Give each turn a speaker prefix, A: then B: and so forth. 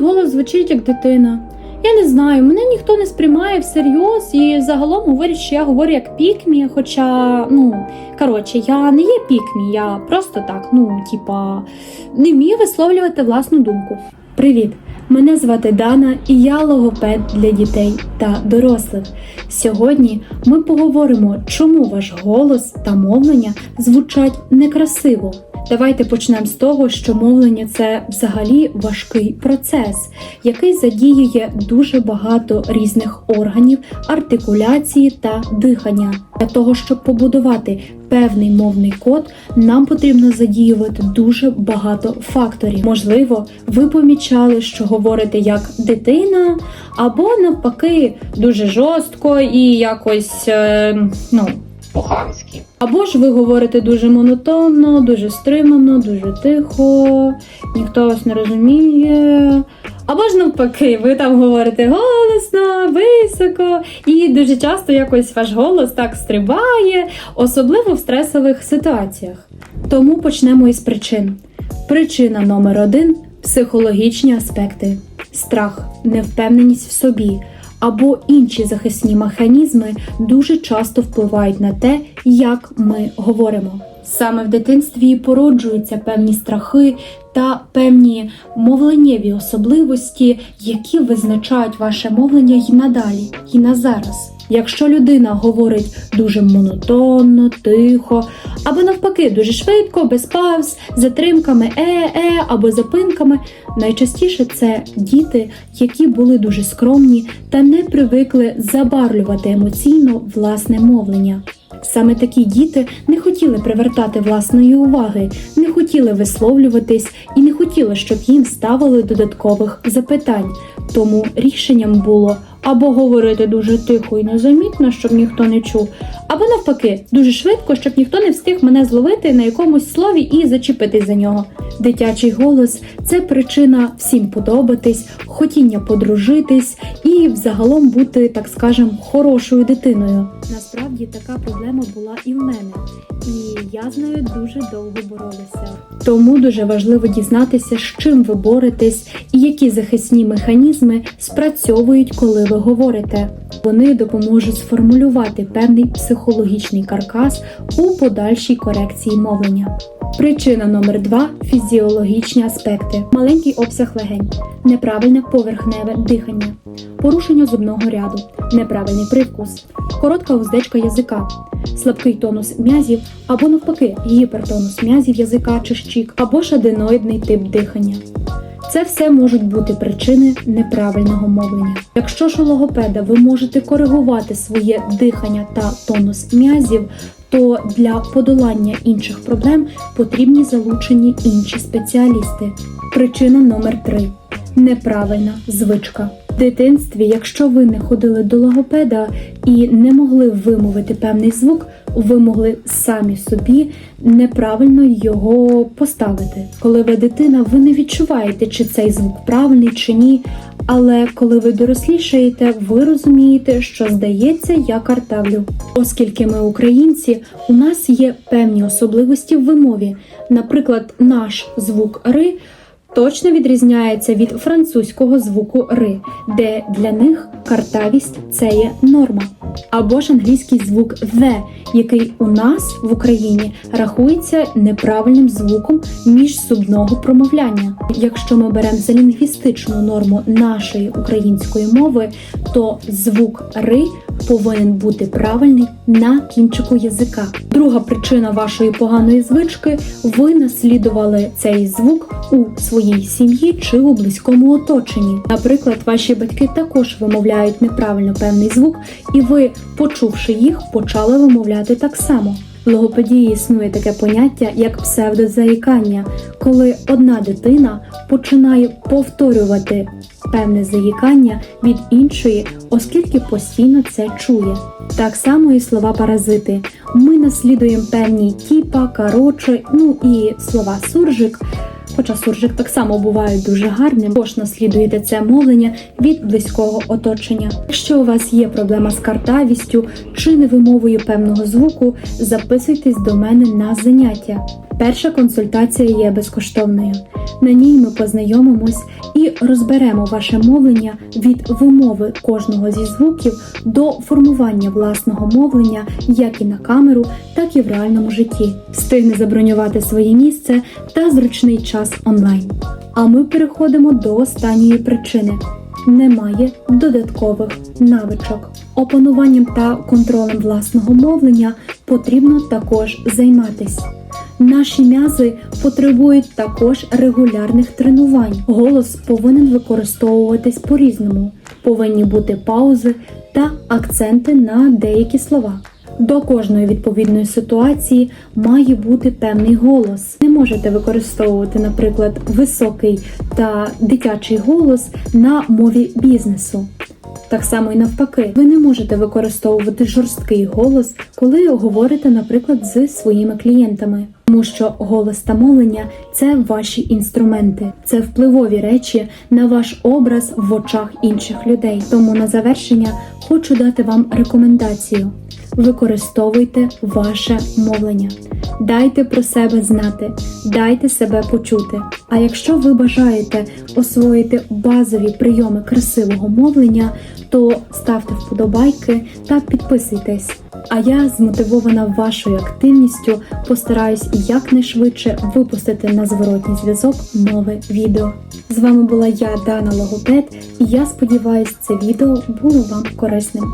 A: голос звучить як дитина. Я не знаю, мене ніхто не сприймає всерйоз і загалом говорять, що я говорю як пікмі, хоча, ну, коротше, я не є пікмі, я просто так, ну, типа, не вмію висловлювати власну думку. Привіт! Мене звати Дана і я логопед для дітей та дорослих. Сьогодні ми поговоримо, чому ваш голос та мовлення звучать некрасиво. Давайте почнемо з того, що мовлення це взагалі важкий процес, який задіює дуже багато різних органів, артикуляції та дихання. Для того, щоб побудувати певний мовний код, нам потрібно задіювати дуже багато факторів. Можливо, ви помічали, що говорите як дитина, або навпаки дуже жорстко і якось е, ну.
B: По-хамськи.
A: Або ж ви говорите дуже монотонно, дуже стримано, дуже тихо, ніхто вас не розуміє. Або ж навпаки, ви там говорите голосно, високо, і дуже часто якось ваш голос так стрибає, особливо в стресових ситуаціях. Тому почнемо із причин. Причина номер один психологічні аспекти: страх, невпевненість в собі або інші захисні механізми дуже часто впливають на те, як ми говоримо. Саме в дитинстві породжуються певні страхи та певні мовленнєві особливості, які визначають ваше мовлення і надалі, і на зараз. Якщо людина говорить дуже монотонно, тихо, або навпаки, дуже швидко, без пауз, затримками е-е або запинками, найчастіше це діти, які були дуже скромні та не привикли забарвлювати емоційно власне мовлення. Саме такі діти не хотіли привертати власної уваги, не хотіли висловлюватись і не хотіли, щоб їм ставили додаткових запитань. Тому рішенням було або говорити дуже тихо і незамітно, щоб ніхто не чув, або навпаки, дуже швидко, щоб ніхто не встиг мене зловити на якомусь слові і зачепитись за нього. Дитячий голос це причина всім подобатись, хотіння подружитись і взагалом бути, так скажем, хорошою дитиною. Насправді така проблема була і в мене, і я з нею дуже довго боролася. Тому дуже важливо дізнатися, з чим ви боретесь і які захисні механізми спрацьовують, коли ви говорите. Вони допоможуть сформулювати певний психологічний каркас у подальшій корекції мовлення. Причина номер два фізіологічні аспекти: маленький обсяг легень, неправильне поверхневе дихання, порушення зубного ряду, неправильний привкус, коротка уздечка язика, слабкий тонус м'язів або навпаки гіпертонус м'язів язика чи щік, або ж аденоїдний тип дихання. Це все можуть бути причини неправильного мовлення. Якщо ж у логопеда ви можете коригувати своє дихання та тонус м'язів, то для подолання інших проблем потрібні залучені інші спеціалісти. Причина номер 3 неправильна звичка. Дитинстві, якщо ви не ходили до логопеда і не могли вимовити певний звук, ви могли самі собі неправильно його поставити. Коли ви дитина, ви не відчуваєте, чи цей звук правильний чи ні. Але коли ви дорослішаєте, ви розумієте, що здається, я картавлю. Оскільки ми українці, у нас є певні особливості в вимові. Наприклад, наш звук ри точно відрізняється від французького звуку ри, де для них картавість це є норма. Або ж англійський звук the, який у нас в Україні рахується неправильним звуком міжсубного промовляння. Якщо ми беремо за лінгвістичну норму нашої української мови, то звук ри повинен бути правильний на кінчику язика. Друга причина вашої поганої звички ви наслідували цей звук у своїй сім'ї чи у близькому оточенні. Наприклад, ваші батьки також вимовляють неправильно певний звук, і ви, почувши їх, почали вимовляти так само. В логопедії існує таке поняття як псевдозаїкання, коли одна дитина починає повторювати певне заїкання від іншої, оскільки постійно це чує. Так само і слова паразити. Ми наслідуємо певні тіпа, короче, ну і слова суржик. Хоча суржик так само буває дуже гарним, бо наслідуєте це мовлення від близького оточення. Якщо у вас є проблема з картавістю чи невимовою певного звуку, записуйтесь до мене на заняття. Перша консультація є безкоштовною. На ній ми познайомимось і розберемо ваше мовлення від вимови кожного зі звуків до формування власного мовлення як і на камеру, так і в реальному житті. Встигне забронювати своє місце та зручний час онлайн. А ми переходимо до останньої причини. Немає додаткових навичок. Опануванням та контролем власного мовлення потрібно також займатися. Наші м'язи потребують також регулярних тренувань. Голос повинен використовуватись по-різному. Повинні бути паузи та акценти на деякі слова. До кожної відповідної ситуації має бути певний голос. Не можете використовувати, наприклад, високий та дитячий голос на мові бізнесу. Так само і навпаки, ви не можете використовувати жорсткий голос, коли говорите, наприклад, з своїми клієнтами. Тому що голос та мовлення це ваші інструменти, це впливові речі на ваш образ в очах інших людей. Тому на завершення хочу дати вам рекомендацію: використовуйте ваше мовлення, дайте про себе знати, дайте себе почути. А якщо ви бажаєте освоїти базові прийоми красивого мовлення, то ставте вподобайки та підписуйтесь. А я змотивована вашою активністю постараюсь якнайшвидше випустити на зворотній зв'язок нове відео. З вами була я, Дана Логопед, і я сподіваюся, це відео було вам корисним.